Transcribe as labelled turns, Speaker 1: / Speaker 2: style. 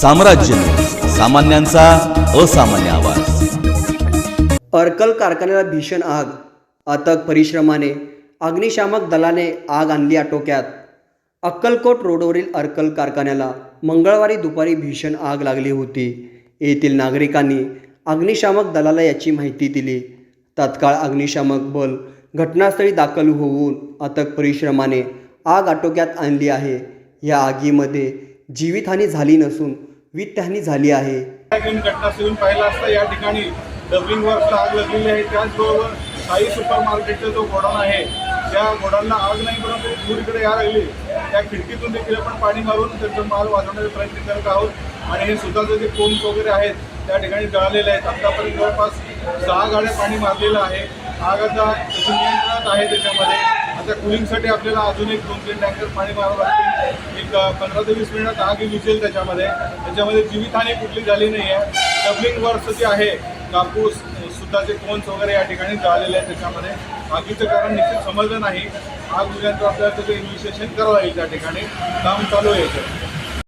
Speaker 1: साम्राज्य. सामान्यांचा असामान्य आवाज.
Speaker 2: अर्कल कारखान्याला भीषण आग. अथक परिश्रमाने अग्निशामक दलाने आग आणली आटोक्यात अक्कलकोट रोडवरील अर्कल कारखान्याला मंगळवारी दुपारी भीषण आग लागली होती. येथील नागरिकांनी अग्निशामक दलाला याची माहिती दिली. तत्काळ अग्निशामक बल घटनास्थळी दाखल होऊन अथक परिश्रमाने आग आटोक्यात आणली आहे. या आगीमध्ये जीवितहानी झाली नसून वित्तहानी झाली आहे.
Speaker 3: घेऊन घटनास्थळी पाहिला असता या ठिकाणी डबलिंग वर्कला आग लागलेली आहे. त्याचबरोबर साई सुपर मार्केटचा जो गोडाऊन आहे त्या गोडाऊनला आग नाही परंतु दुरीकडे यायला लागली त्या खिडकीतून देखील आपण पाणी मारून त्याचा माल वाचवण्याचा प्रयत्न करत आहोत. आणि हे सुद्धा जे कोन्स वगैरे आहेत त्या ठिकाणी जळालेले आहेत. आतापर्यंत जवळपास सहा गाड्या पाणी मारलेलं आहे. आगाचा आता तसं नियंत्रणात आहे त्याच्यामध्ये. त्या कुलिंगसाठी आपल्याला अजून एक दोन तीन टँकर पाणी मारावं लागतील. एक पंधरा ते वीस मिनिटात आग विजेल त्याच्यामध्ये. त्याच्यामध्ये जीवितहानी कुठली झाली नाही आहे डबलिंग वर्क्स जे आहे कापूस सुताचे कोन्स वगैरे या ठिकाणी जळालेले आहेत त्याच्यामध्ये. आगीचं कारण निश्चित समजलं नाही. आग विजेनंतर आपल्याला त्याचं इन्व्हेस्टिगेशन करावं येईल त्या ठिकाणी. काम चालू आहे